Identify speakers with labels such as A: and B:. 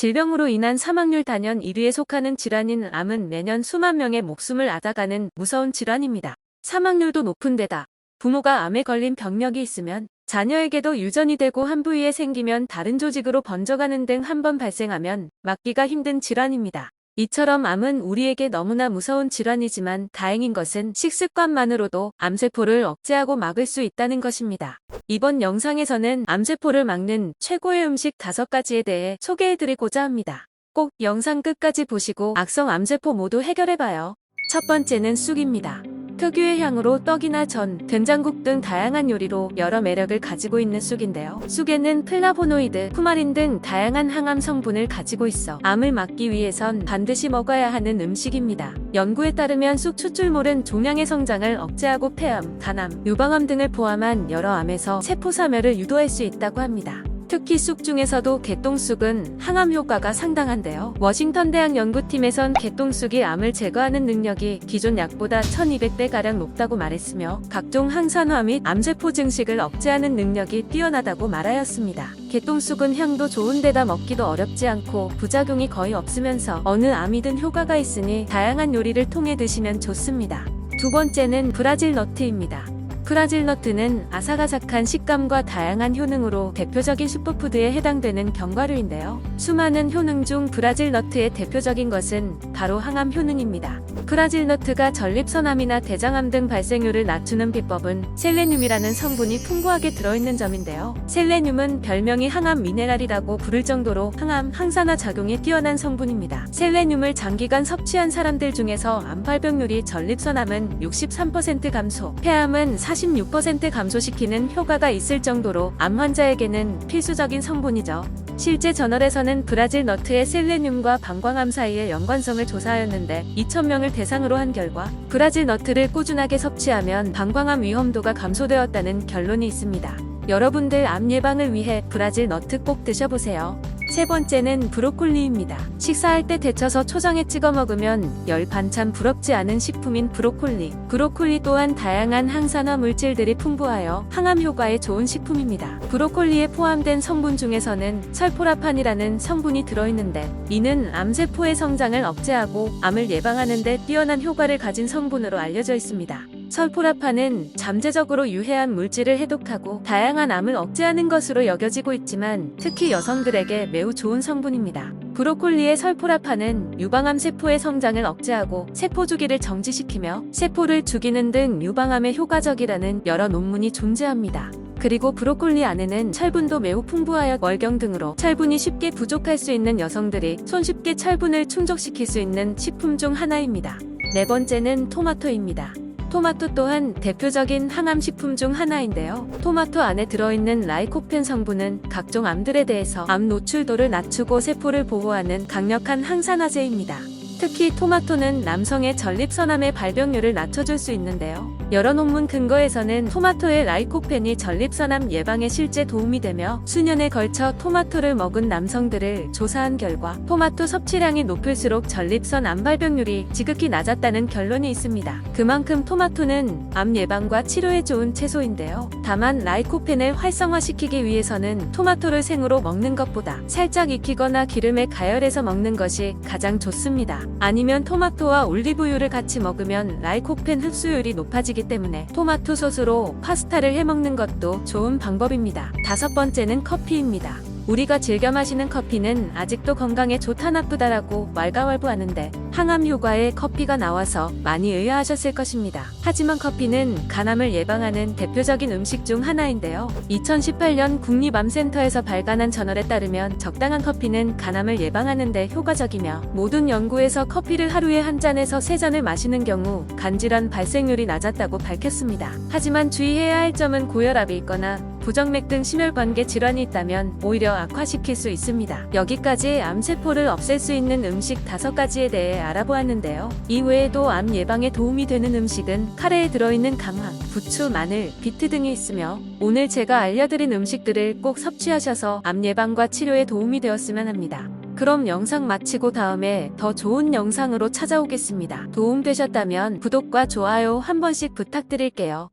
A: 질병으로 인한 사망률 단연 1위에 속하는 질환인 암은 매년 수만 명의 목숨을 앗아가는 무서운 질환입니다. 사망률도 높은 데다 부모가 암에 걸린 병력이 있으면 자녀에게도 유전이 되고 한 부위에 생기면 다른 조직으로 번져가는 등 한 번 발생하면 막기가 힘든 질환입니다. 이처럼 암은 우리에게 너무나 무서운 질환이지만 다행인 것은 식습관만으로도 암세포를 억제하고 막을 수 있다는 것입니다. 이번 영상에서는 암세포를 막는 최고의 음식 5가지에 대해 소개해드리고자 합니다. 꼭 영상 끝까지 보시고 악성 암세포 모두 해결해봐요. 첫 번째는 쑥입니다. 특유의 향으로 떡이나 전, 된장국 등 다양한 요리로 여러 매력을 가지고 있는 쑥인데요. 쑥에는 플라보노이드, 쿠마린 등 다양한 항암 성분을 가지고 있어 암을 막기 위해선 반드시 먹어야 하는 음식입니다. 연구에 따르면 쑥 추출물은 종양의 성장을 억제하고 폐암, 간암, 유방암 등을 포함한 여러 암에서 세포 사멸을 유도할 수 있다고 합니다. 특히 쑥 중에서도 개똥쑥은 항암 효과가 상당한데요. 워싱턴 대학 연구팀에선 개똥쑥이 암을 제거하는 능력이 기존 약보다 1200배가량 높다고 말했으며 각종 항산화 및 암세포 증식을 억제하는 능력이 뛰어나다고 말하였습니다. 개똥쑥은 향도 좋은 데다 먹기도 어렵지 않고 부작용이 거의 없으면서 어느 암이든 효과가 있으니 다양한 요리를 통해 드시면 좋습니다. 두 번째는 브라질 너트입니다. 브라질 너트는 아삭아삭한 식감과 다양한 효능으로 대표적인 슈퍼푸드에 해당되는 견과류인데요. 수많은 효능 중 브라질 너트의 대표적인 것은 바로 항암 효능입니다. 브라질 너트가 전립선암이나 대장암 등 발생률을 낮추는 비법은 셀레늄이라는 성분이 풍부하게 들어있는 점인데요. 셀레늄은 별명이 항암 미네랄이라고 부를 정도로 항암, 항산화 작용이 뛰어난 성분입니다. 셀레늄을 장기간 섭취한 사람들 중에서 암 발병률이 전립선암은 63% 감소, 폐암은 46% 감소시키는 효과가 있을 정도로 암 환자에게는 필수적인 성분이죠. 실제 저널에서는 브라질 너트의 셀레늄과 방광암 사이의 연관성을 조사하였는데 2,000명을 대상으로 한 결과 브라질 너트를 꾸준하게 섭취하면 방광암 위험도가 감소되었다는 결론이 있습니다. 여러분들 암 예방을 위해 브라질 너트 꼭 드셔보세요. 세 번째는 브로콜리입니다. 식사할 때 데쳐서 초장에 찍어 먹으면 열 반찬 부럽지 않은 식품인 브로콜리. 브로콜리 또한 다양한 항산화 물질들이 풍부하여 항암 효과에 좋은 식품입니다. 브로콜리에 포함된 성분 중에서는 설포라판이라는 성분이 들어있는데 이는 암세포의 성장을 억제하고 암을 예방하는 데 뛰어난 효과를 가진 성분으로 알려져 있습니다. 설포라판은 잠재적으로 유해한 물질을 해독하고 다양한 암을 억제하는 것으로 여겨지고 있지만 특히 여성들에게 매우 좋은 성분입니다. 브로콜리의 설포라판은 유방암 세포의 성장을 억제하고 세포 주기를 정지시키며 세포를 죽이는 등 유방암에 효과적이라는 여러 논문이 존재합니다. 그리고 브로콜리 안에는 철분도 매우 풍부하여 월경 등으로 철분이 쉽게 부족할 수 있는 여성들이 손쉽게 철분을 충족시킬 수 있는 식품 중 하나입니다. 네 번째는 토마토입니다. 토마토 또한 대표적인 항암 식품 중 하나인데요. 토마토 안에 들어있는 라이코펜 성분은 각종 암들에 대해서 암 노출도를 낮추고 세포를 보호하는 강력한 항산화제입니다. 특히 토마토는 남성의 전립선암의 발병률을 낮춰줄 수 있는데요. 여러 논문 근거에서는 토마토의 라이코펜이 전립선암 예방에 실제 도움이 되며 수년에 걸쳐 토마토를 먹은 남성들을 조사한 결과 토마토 섭취량이 높을수록 전립선 암 발병률이 지극히 낮았다는 결론이 있습니다. 그만큼 토마토는 암 예방과 치료에 좋은 채소인데요. 다만 라이코펜을 활성화시키기 위해서는 토마토를 생으로 먹는 것보다 살짝 익히거나 기름에 가열해서 먹는 것이 가장 좋습니다. 아니면 토마토와 올리브유를 같이 먹으면 라이코펜 흡수율이 높아지기 때문에 토마토 소스로 파스타를 해 먹는 것도 좋은 방법입니다. 다섯 번째는 커피입니다. 우리가 즐겨 마시는 커피는 아직도 건강에 좋다 나쁘다라고 왈가왈부하는데 항암 효과의 커피가 나와서 많이 의아하셨을 것입니다. 하지만 커피는 간암을 예방하는 대표적인 음식 중 하나인데요. 2018년 국립암센터에서 발간한 저널에 따르면 적당한 커피는 간암을 예방하는 데 효과적이며 모든 연구에서 커피를 하루에 한 잔에서 세 잔을 마시는 경우 간질환 발생률이 낮았다고 밝혔습니다. 하지만 주의해야 할 점은 고혈압이 있거나 부정맥 등 심혈관계 질환이 있다면 오히려 악화시킬 수 있습니다. 여기까지 암세포를 없앨 수 있는 음식 5가지에 대해 알아보았는데요. 이 외에도 암 예방에 도움이 되는 음식은 카레에 들어있는 강황, 부추, 마늘, 비트 등이 있으며 오늘 제가 알려드린 음식들을 꼭 섭취하셔서 암 예방과 치료에 도움이 되었으면 합니다. 그럼 영상 마치고 다음에 더 좋은 영상으로 찾아오겠습니다. 도움되셨다면 구독과 좋아요 한 번씩 부탁드릴게요.